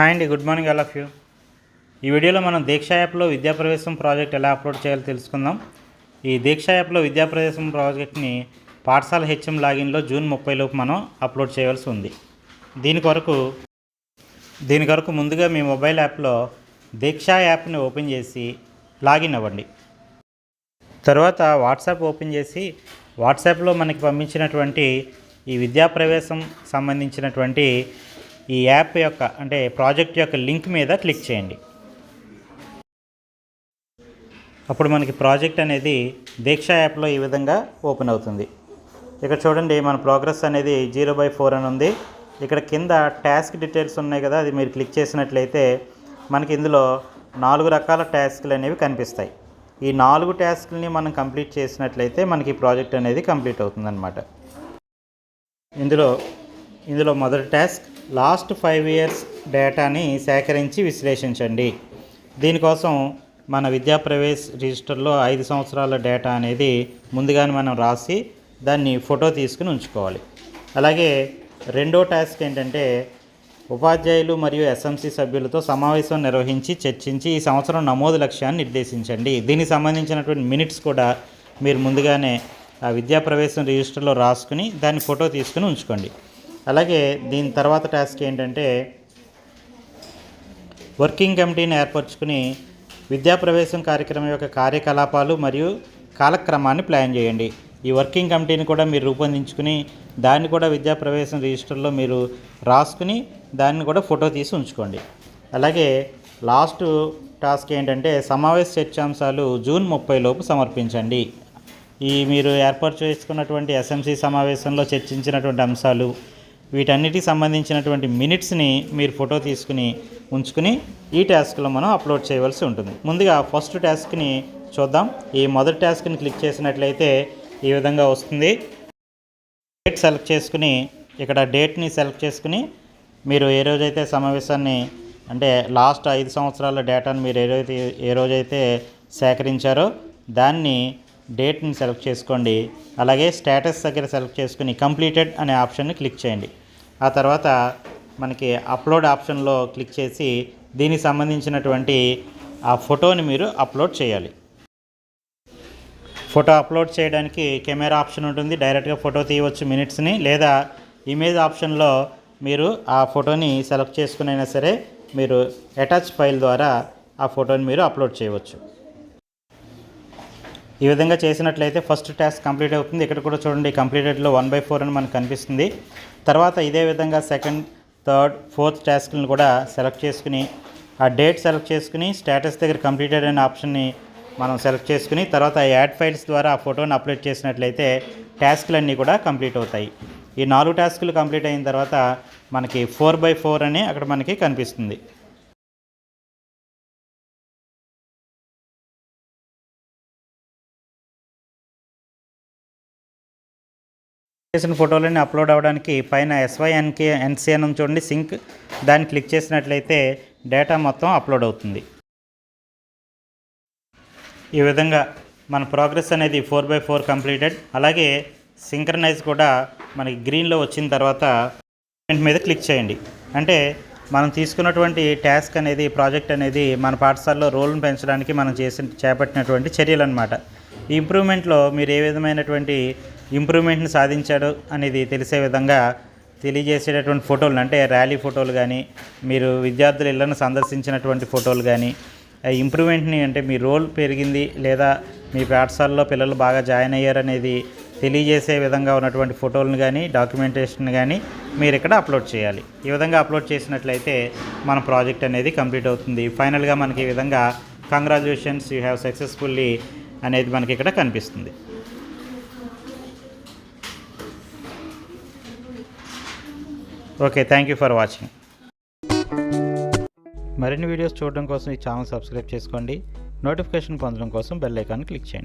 Hi అండి good morning all of you ఈ వీడియోలో మనం దీక్ష యాప్లో విద్యాప్రవేశం ప్రాజెక్ట్ ఎలా అప్లోడ్ చేయాలో తెలుసుకుందాం. ఈ దీక్ష యాప్లో విద్యాప్రవేశం ప్రాజెక్ట్ని పాఠశాల హెచ్ఎం లాగిన్లో జూన్ ముప్పైలోపు మనం అప్లోడ్ చేయవలసి ఉంది. దీని కొరకు దీని కొరకు ముందుగా మీ మొబైల్ యాప్లో దీక్ష యాప్ని ఓపెన్ చేసి లాగిన్ అవ్వండి. తర్వాత వాట్సాప్ ఓపెన్ చేసి వాట్సాప్లో మనకి పంపించినటువంటి ఈ విద్యాప్రవేశం సంబంధించినటువంటి ఈ యాప్ యొక్క అంటే ప్రాజెక్ట్ యొక్క లింక్ మీద క్లిక్ చేయండి. అప్పుడు మనకి ప్రాజెక్ట్ అనేది దీక్ష యాప్లో ఈ విధంగా ఓపెన్ అవుతుంది. ఇక్కడ చూడండి మన ప్రోగ్రెస్ అనేది జీరో బై ఫోర్ అని ఉంది. ఇక్కడ కింద టాస్క్ డీటెయిల్స్ ఉన్నాయి కదా అది మీరు క్లిక్ చేసినట్లయితే మనకి ఇందులో నాలుగు రకాల టాస్క్లు అనేవి కనిపిస్తాయి. ఈ నాలుగు టాస్క్ని మనం కంప్లీట్ చేసినట్లయితే మనకి ప్రాజెక్ట్ అనేది కంప్లీట్ అవుతుందన్నమాట. ఇందులో ఇందులో మొదటి టాస్క్ లాస్ట్ ఫైవ్ ఇయర్స్ డేటాని సేకరించి విశ్లేషించండి. దీనికోసం మన విద్యా ప్రవేశ్ రిజిస్టర్లో ఐదు సంవత్సరాల డేటా అనేది ముందుగానే మనం రాసి దాన్ని ఫోటో తీసుకుని ఉంచుకోవాలి. అలాగే రెండో టాస్క్ ఏంటంటే ఉపాధ్యాయులు మరియు ఎస్ఎంసి సభ్యులతో సమావేశం నిర్వహించి చర్చించి ఈ సంవత్సరం నమోదు లక్ష్యాన్ని నిర్దేశించండి. దీనికి సంబంధించినటువంటి మినిట్స్ కూడా మీరు ముందుగానే ఆ విద్యా ప్రవేశం రిజిస్టర్లో రాసుకుని దాన్ని ఫోటో తీసుకుని ఉంచుకోండి. అలాగే దీని తర్వాత టాస్క్ ఏంటంటే వర్కింగ్ కమిటీని ఏర్పరచుకుని విద్యా ప్రవేశం కార్యక్రమం యొక్క కార్యకలాపాలు మరియు కాలక్రమాన్ని ప్లాన్ చేయండి. ఈ వర్కింగ్ కమిటీని కూడా మీరు రూపొందించుకుని దాన్ని కూడా విద్యా ప్రవేశం రిజిస్టర్లో మీరు రాసుకుని దాన్ని కూడా ఫోటో తీసి ఉంచుకోండి. అలాగే లాస్ట్ టాస్క్ ఏంటంటే సమావేశ చర్చాంశాలు జూన్ ముప్పై లోపు సమర్పించండి. ఈ మీరు ఏర్పాటు చేసుకున్నటువంటి ఎస్ఎంసీ సమావేశంలో చర్చించినటువంటి అంశాలు వీటన్నిటికి సంబంధించినటువంటి మినిట్స్ని మీరు ఫోటో తీసుకుని ఉంచుకుని ఈ టాస్క్లో మనం అప్లోడ్ చేయవలసి ఉంటుంది. ముందుగా ఫస్ట్ టాస్క్ని చూద్దాం. ఈ మొదటి టాస్క్ని క్లిక్ చేసినట్లయితే ఈ విధంగా వస్తుంది. డేట్ సెలెక్ట్ చేసుకుని ఇక్కడ డేట్ని సెలెక్ట్ చేసుకుని మీరు ఏ రోజైతే సమావేశాన్ని అంటే లాస్ట్ ఐదు సంవత్సరాల డేటాను మీరు ఏ రోజైతే ఏ రోజైతే సేకరించారో దాన్ని డేట్ని సెలెక్ట్ చేసుకోండి. అలాగే స్టేటస్ దగ్గర సెలెక్ట్ చేసుకుని కంప్లీటెడ్ అనే ఆప్షన్ని క్లిక్ చేయండి. ఆ తర్వాత మనకి అప్లోడ్ ఆప్షన్లో క్లిక్ చేసి దీనికి సంబంధించినటువంటి ఆ ఫోటోని మీరు అప్లోడ్ చేయాలి. ఫోటో అప్లోడ్ చేయడానికి కెమెరా ఆప్షన్ ఉంటుంది. డైరెక్ట్గా ఫోటో తీయవచ్చు మినిట్స్ని లేదా ఇమేజ్ ఆప్షన్లో మీరు ఆ ఫోటోని సెలెక్ట్ చేసుకునైనా సరే మీరు అటాచ్ ఫైల్ ద్వారా ఆ ఫోటోని మీరు అప్లోడ్ చేయవచ్చు. ఈ విధంగా చేసినట్లయితే ఫస్ట్ టాస్క్ కంప్లీట్ అవుతుంది. ఇక్కడ కూడా చూడండి కంప్లీటెడ్లో వన్ బై ఫోర్ అని మనకు కనిపిస్తుంది. తర్వాత ఇదే విధంగా సెకండ్ థర్డ్ ఫోర్త్ టాస్క్లను కూడా సెలెక్ట్ చేసుకుని ఆ డేట్ సెలెక్ట్ చేసుకుని స్టేటస్ దగ్గర కంప్లీటెడ్ అనే ఆప్షన్ని మనం సెలెక్ట్ చేసుకుని తర్వాత యాడ్ ఫైల్స్ ద్వారా ఆ ఫోటోని అప్లోడ్ చేసినట్లయితే టాస్క్లన్నీ కూడా కంప్లీట్ అవుతాయి. ఈ నాలుగు టాస్కులు కంప్లీట్ అయిన తర్వాత మనకి ఫోర్ బై ఫోర్ అని అక్కడ మనకి కనిపిస్తుంది. చేసిన ఫోటోలని అప్లోడ్ అవ్వడానికి పైన ఎస్వైఎన్కే ఎన్సిఎన్ చూడండి. సింక్ దాన్ని క్లిక్ చేసినట్లయితే డేటా మొత్తం అప్లోడ్ అవుతుంది. ఈ విధంగా మన ప్రోగ్రెస్ అనేది ఫోర్ బై ఫోర్ కంప్లీటెడ్. అలాగే సింక్రనైజ్ కూడా మనకి గ్రీన్లో వచ్చిన తర్వాత మీద క్లిక్ చేయండి. అంటే మనం తీసుకున్నటువంటి టాస్క్ అనేది ప్రాజెక్ట్ అనేది మన పాఠశాలలో రోల్ను పెంచడానికి మనం చేసిన చేపట్టినటువంటి చర్యలు అనమాట ఈ ఇంప్రూవ్మెంట్లో మీరు ఏ విధమైనటువంటి ఇంప్రూవ్మెంట్ని సాధించాడు అనేది తెలిసే విధంగా తెలియజేసేటటువంటి ఫోటోలు అంటే ర్యాలీ ఫోటోలు కానీ మీరు విద్యార్థుల ఇళ్ళను సందర్శించినటువంటి ఫోటోలు కానీ ఆ ఇంప్రూవ్మెంట్ని అంటే మీ రోల్ పెరిగింది లేదా మీ పాఠశాలలో పిల్లలు బాగా జాయిన్ అయ్యారనేది తెలియజేసే విధంగా ఉన్నటువంటి ఫోటోలను కానీ డాక్యుమెంటేషన్ కానీ మీరు ఇక్కడ అప్లోడ్ చేయాలి. ఈ విధంగా అప్లోడ్ చేసినట్లయితే మన ప్రాజెక్ట్ అనేది కంప్లీట్ అవుతుంది. ఫైనల్గా మనకి ఈ విధంగా కంగ్రాచులేషన్స్ యూ హ్యావ్ సక్సెస్ఫుల్లీ అనేది మనకి ఇక్కడ కనిపిస్తుంది. Okay thank you for watching మరిన్ని వీడియోస్ చూడడం కోసం ఈ ఛానల్ సబ్స్క్రైబ్ చేసుకోండి. నోటిఫికేషన్ పొందడం కోసం బెల్ ఐకాన్ క్లిక్ చేయండి.